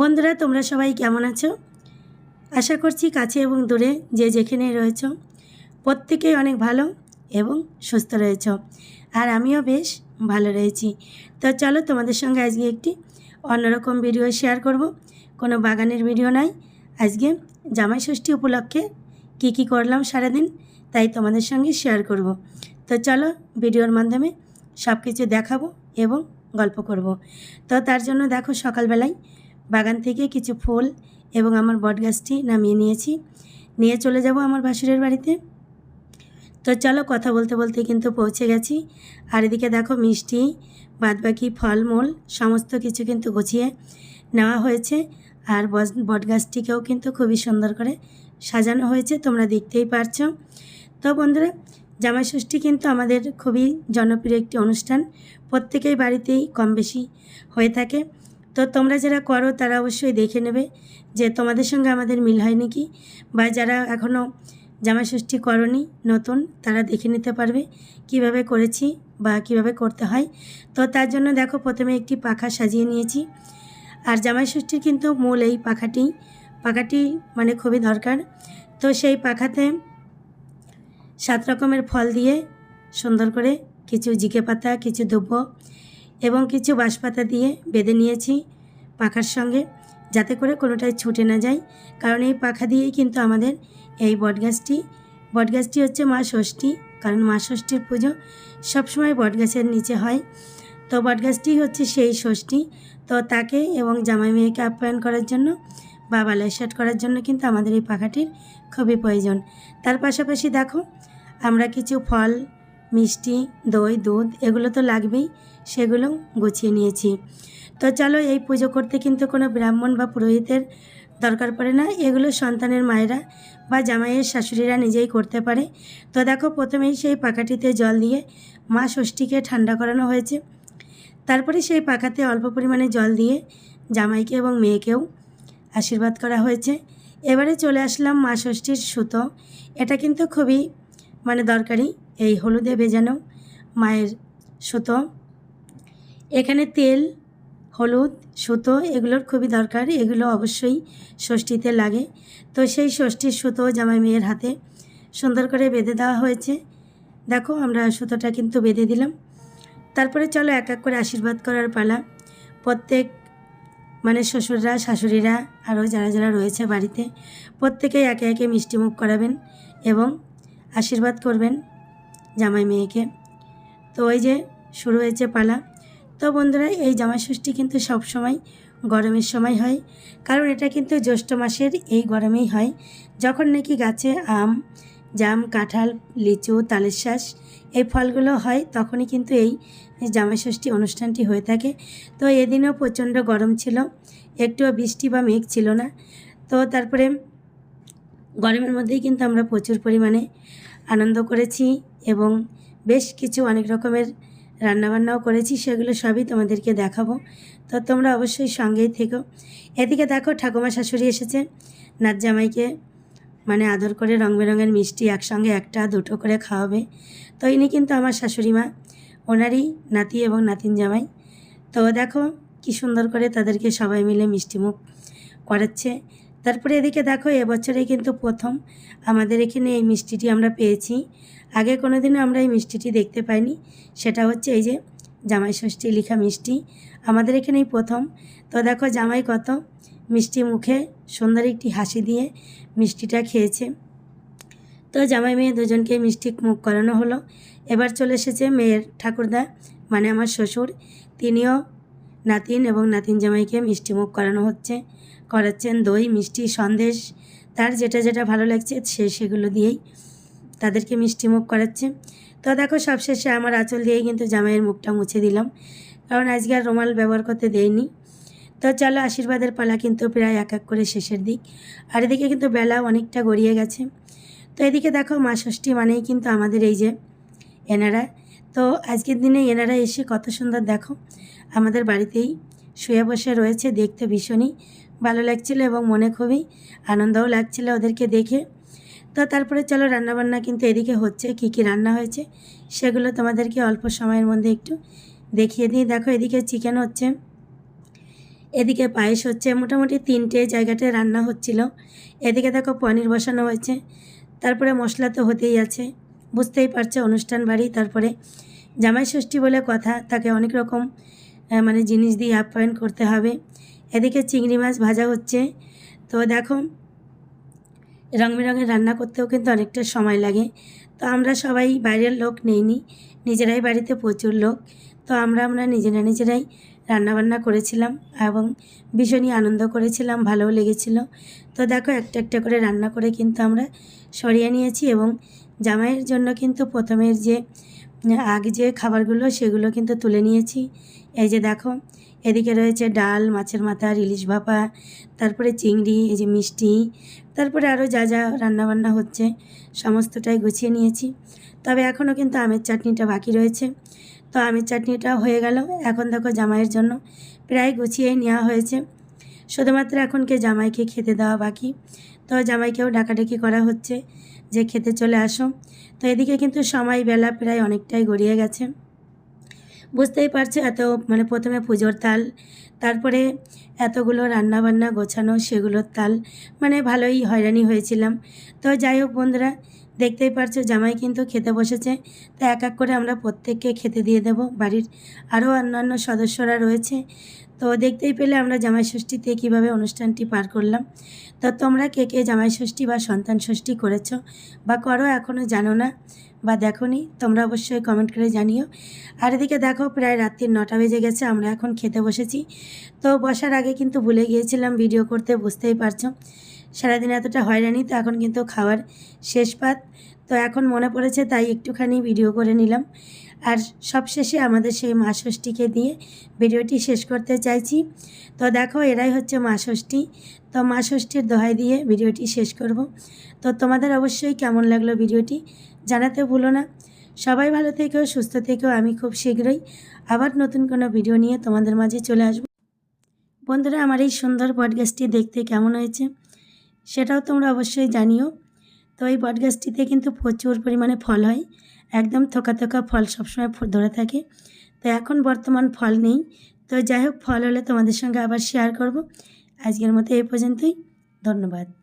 বন্ধুরা, তোমরা সবাই কেমন আছো? আশা করছি কাছে এবং দূরে যে যেখানে রয়েছ, প্রত্যেকেই অনেক ভালো এবং সুস্থ রয়েছ। আর আমিও বেশ ভালো রয়েছি। তো চলো, তোমাদের সঙ্গে আজকে একটি অন্যরকম ভিডিও শেয়ার করব। কোনো বাগানের ভিডিও নয়। আজকে জামাই ষষ্ঠী উপলক্ষে কি কি করলাম সারাদিন, তাই তোমাদের সঙ্গে শেয়ার করব। তো চলো ভিডিওর মাধ্যমে সব কিছু দেখাবো এবং গল্প করব। তো তার জন্য দেখো, সকালবেলায় বাগান থেকে কিছু ফুল এবং আমার বটগাছটি নামিয়ে নিয়েছি। নিয়ে চলে যাব আমার ভাসুরের বাড়িতে। তো চলো কথা বলতে বলতে কিন্তু পৌঁছে গেছি। আর এদিকে দেখো মিষ্টি, বাদবাকি, ফলমূল, সমস্ত কিছু কিন্তু গুছিয়ে নেওয়া হয়েছে। আর বটগাছটিকেও কিন্তু খুবই সুন্দর করে সাজানো হয়েছে, তোমরা দেখতেই পারছ। তো বন্ধুরা জামাই ষষ্ঠী কিন্তু আমাদের খুবই জনপ্রিয় একটি অনুষ্ঠান। প্রত্যেকেই বাড়িতেই কম বেশি হয়ে থাকে। তো তোমরা যারা করো, তারা অবশ্যই দেখে নেবে যে তোমাদের সঙ্গে আমাদের মিল হয় নাকি বা যারা এখনও জামাই ষষ্ঠী করনি, নতুন, তারা দেখে নিতে পারবে কীভাবে করেছি বা কীভাবে করতে হয়। তো তার জন্য দেখো, প্রথমে একটি পাখা সাজিয়ে নিয়েছি। আর জামাই ষষ্ঠীর কিন্তু মূল এই পাখাটি পাখাটি মানে খুবই দরকার। তো সেই পাখাতে সাত রকমের ফল দিয়ে সুন্দর করে কিছু জিকে পাতা, কিছু দুব্ব এবং কিছু বাঁশপাতা দিয়ে বেঁধে নিয়েছি পাখার সঙ্গে, যাতে করে কোনোটাই ছুটে না যায়। কারণ এই পাখা দিয়েই কিন্তু আমাদের এই বটগাছটি। বটগাছটি হচ্ছে মা ষষ্ঠী, কারণ মা ষষ্ঠীর পুজো সবসময় বটগাছের নিচে হয়। তো বটগাছটি হচ্ছে সেই ষষ্ঠী। তো তাকে এবং জামাই মেয়েকে আপ্যায়ন করার জন্য বা বালাই বালাইশাট করার জন্য কিন্তু আমাদের এই পাখাটির খুবই প্রয়োজন। তার পাশাপাশি দেখো, আমরা কিছু ফল মিষ্টি, দই, দুধ, এগুলো তো লাগবেই, সেগুলো গুছিয়ে নিয়েছি। তো চলো এই পুজো করতে কিন্তু কোনো ব্রাহ্মণ বা পুরোহিতের দরকার পড়ে না, এগুলো সন্তানের মায়েরা বা জামাইয়ের শাশুড়িরা নিজেই করতে পারে। তো দেখো, প্রথমেই সেই পাখাটিতে জল দিয়ে মা ষষ্ঠীকে ঠান্ডা করানো হয়েছে। তারপরে সেই পাখাতে অল্প পরিমাণে জল দিয়ে জামাইকে এবং মেয়েকেও আশীর্বাদ করা হয়েছে। এবারে চলে আসলাম মা ষষ্ঠীর সুতো। এটা কিন্তু খুবই মানে দরকারি, এই হলুদে ভেজানো মায়ের সুতো। এখানে তেল, হলুদ, সুতো এগুলোর খুবই দরকার, এগুলো অবশ্যই ষষ্ঠীতে লাগে। তো সেই ষষ্ঠীর সুতো জামাই মেয়ের হাতে সুন্দর করে বেঁধে দেওয়া হয়েছে। দেখো আমরা সুতোটা কিন্তু বেঁধে দিলাম। তারপরে চলো এক এক করে আশীর্বাদ করার পালা। প্রত্যেক মানে শ্বশুররা, শাশুড়িরা, আরও যারা যারা রয়েছে বাড়িতে প্রত্যেকেই একে একে মিষ্টিমুখ করাবেন এবং আশীর্বাদ করবেন জামাই মেয়েকে। তো ওই যে শুরু হয়েছে পালা। তো বন্ধুরা, এই জামাই ষষ্ঠী কিন্তু সব সময় গরমের সময় হয়। কারণ এটা কিন্তু জ্যৈষ্ঠ মাসের এই গরমেই হয়। যখন নাকি গাছে আম, জাম, কাঁঠাল, লিচু, তালের শ্বাস এই ফলগুলো হয়, তখনই কিন্তু এই জামাই ষষ্ঠী অনুষ্ঠানটি হয়ে থাকে। তো এদিনও প্রচণ্ড গরম ছিল। একটুও বৃষ্টি বা মেঘ ছিল না। তো তারপরে গরমের মধ্যেই কিন্তু আমরা প্রচুর পরিমাণে আনন্দ করেছি এবং বেশ কিছু অনেক রকমের রান্নাবান্নাও করেছি, সেগুলো সবই তোমাদেরকে দেখাবো। তো তোমরা অবশ্যই সঙ্গেই থেকো। এদিকে দেখো ঠাকুমা শাশুড়ি এসেছে নাচ জামাইকে মানে আদর করে রং বেরঙের মিষ্টি একসঙ্গে একটা, দুটো করে খাওয়াবে। তো ইনি কিন্তু আমার শাশুড়ি মা ওনারই নাতি এবং নাতিন জামাই। তো দেখো কি সুন্দর করে তাদেরকে সবাই মিলে মিষ্টিমুখ করাচ্ছে। তারপরে এদিকে দেখো এবছরে কিন্তু প্রথম। আমাদের এখানে এই মিষ্টিটি আমরা পেয়েছি। আগে কোনো দিনও আমরা এই মিষ্টিটি দেখতে পাইনি। সেটা হচ্ছে এই যে জামাই ষষ্ঠী লেখা মিষ্টি। আমাদের এখানেই প্রথম। তো দেখো জামাই কত মিষ্টি মুখে সুন্দর একটি হাসি দিয়ে মিষ্টিটা খেয়েছে। তো জামাই মেয়ে দুজনকে মিষ্টি মুখ করানো হলো। এবার চলে এসেছে মেয়ের ঠাকুরদা মানে আমার শ্বশুর। তিনিও নাতিন এবং নাতিন জামাইকে মিষ্টি মুখ করানো হচ্ছে। করাচ্ছেন দই, মিষ্টি, সন্দেশ। তার যেটা যেটা ভালো লাগছে সে সেগুলো দিয়েই তাদেরকে মিষ্টি মুখ করাচ্ছে। তো দেখো, সবশেষে আমার আঁচল দিয়েই কিন্তু জামাইয়ের মুখটা মুছে দিলাম। কারণ আজকে আর রুমাল ব্যবহার করতে দেয়নি। তো চলো, আশীর্বাদের পালা কিন্তু প্রায় এক এক করে শেষের দিক। আর এদিকে কিন্তু বেলা অনেকটা গড়িয়ে গেছে। তো এদিকে দেখো, মা ষষ্ঠী মানেই কিন্তু আমাদের এই যে এনারা। তো আজকের দিনে এনারা এসে কত সুন্দর দেখো। আমাদের বাড়িতেই শুয়ে বসে রয়েছে, দেখতে ভীষণই ভালো লাগছিল এবং মনে খুবই আনন্দও লাগছিল ওদেরকে দেখে। তো তারপরে চলো রান্নাবান্না কিন্তু এদিকে হচ্ছে, কি কি রান্না হয়েছে সেগুলো তোমাদেরকে অল্প সময়ের মধ্যে একটু দেখিয়ে দিই। দেখো এদিকে চিকেন হচ্ছে, এদিকে পায়েস হচ্ছে, মোটামুটি তিনটে জায়গাতে রান্না হচ্ছিল। এদিকে দেখো পনির বসানো হয়েছে, তারপরে মশলা তো হতেই আছে, বুঝতেই পারছে অনুষ্ঠান বাড়ি, তারপরে জামাই ষষ্ঠী বলে কথা, তাকে অনেক রকম মানে জিনিস দিয়ে আপ্যায়ন করতে হবে। এদিকে চিংড়ি মাছ ভাজা হচ্ছে। তো দেখো, রং বেরঙের রান্না করতেও কিন্তু অনেকটা সময় লাগে। তো আমরা সবাই বাইরের লোক নেইনি, নিজেরাই বাড়িতে প্রচুর লোক। তো আমরা আমরা নিজেরা নিজেরাই রান্নাবান্না করেছিলাম এবং ভীষণই আনন্দ করেছিলাম, ভালোও লেগেছিল। তো দেখো, একটা একটা করে রান্না করে কিন্তু আমরা সরিয়ে নিয়েছি এবং জামাইয়ের জন্য কিন্তু প্রথমের যে আগ যে খাবারগুলো, সেগুলো কিন্তু তুলে নিয়েছি। এই যে দেখো, এদিকে রয়েছে ডাল, মাছের মাথা, ইলিশ ভাপা, তারপরে চিংড়ি, এই যে মিষ্টি, তারপরে আরও যা যা রান্নাবান্না হচ্ছে, সমস্তটাই গুছিয়ে নিয়েছি। তবে এখনও কিন্তু আমের চাটনিটা বাকি রয়েছে। তো আমের চাটনিটাও হয়ে গেল। এখন দেখো জামাইয়ের জন্য প্রায় গুছিয়েই নেওয়া হয়েছে। শুধুমাত্র এখনকে জামাইকে খেতে দেওয়া বাকি। তো জামাইকেও ডাকাডাকি করা হচ্ছে যে খেতে চলে আসো। তো এদিকে কিন্তু সময় বেলা প্রায় অনেকটাই গড়িয়ে গেছে। বুঝতেই পারছ এত মানে প্রথমে পুজোর তাল, তারপরে এতগুলো রান্না বান্না গোছানো সেগুলোর তাল মানে ভালোই হয়রানি হয়েছিলাম। তো যাই হোক বন্ধুরা দেখতেই পারছ, জামাই কিন্তু খেতে বসেছে। তো এক এক করে আমরা প্রত্যেককে খেতে দিয়ে দেব। বাড়ির আরও অন্যান্য সদস্যরা রয়েছে। তো দেখতেই পেলে আমরা জামাই ষষ্ঠীতে কীভাবে অনুষ্ঠানটি পার করলাম। তো তোমরা কে কে জামাই ষষ্ঠী বা সন্তান ষষ্ঠী করেছ বা করো এখনও জানো না বা দেখোনি তোমরা অবশ্যই কমেন্ট করে জানিও। আর এদিকে দেখো, প্রায় রাত্রির নটা বেজে গেছে, আমরা এখন খেতে বসেছি। তো বসার আগে কিন্তু ভুলে গিয়েছিলাম ভিডিও করতে, বুঝতেই পারছ। সারাদিন এতটা হয়রানি, তো এখন কিন্তু খাওয়ার শেষ পাত। তো এখন মনে পড়েছে, তাই একটুখানি ভিডিও করে নিলাম। আর সবশেষে আমাদের সেই মা ষষ্ঠীকে দিয়ে ভিডিওটি শেষ করতে চাইছি। তো দেখো, এরাই হচ্ছে মা ষষ্ঠী। তো মা ষষ্ঠীর দোহাই দিয়ে ভিডিওটি শেষ করব। তো তোমাদের অবশ্যই কেমন লাগল ভিডিওটি জানাতে ভুলো না। সবাই ভালো থেকেও সুস্থ থেকেও আমি খুব শীঘ্রই আবার নতুন কোনো ভিডিও নিয়ে তোমাদের মাঝে চলে আসব। বন্ধুরা, আমার এই সুন্দর পডকাস্টটি দেখতে কেমন হয়েছে? সেটাও তোমরা অবশ্যই জানিও। তো এই বটগাছটিতে কিন্তু প্রচুর পরিমাণে ফল হয়। একদম থোকা থোকা ফল সবসময় ধরে থাকে। তো এখন বর্তমান ফল নেই। তো যাই হোক, ফল হলে তোমাদের সঙ্গে আবার শেয়ার করব। আজকের মতো এই পর্যন্তই। ধন্যবাদ।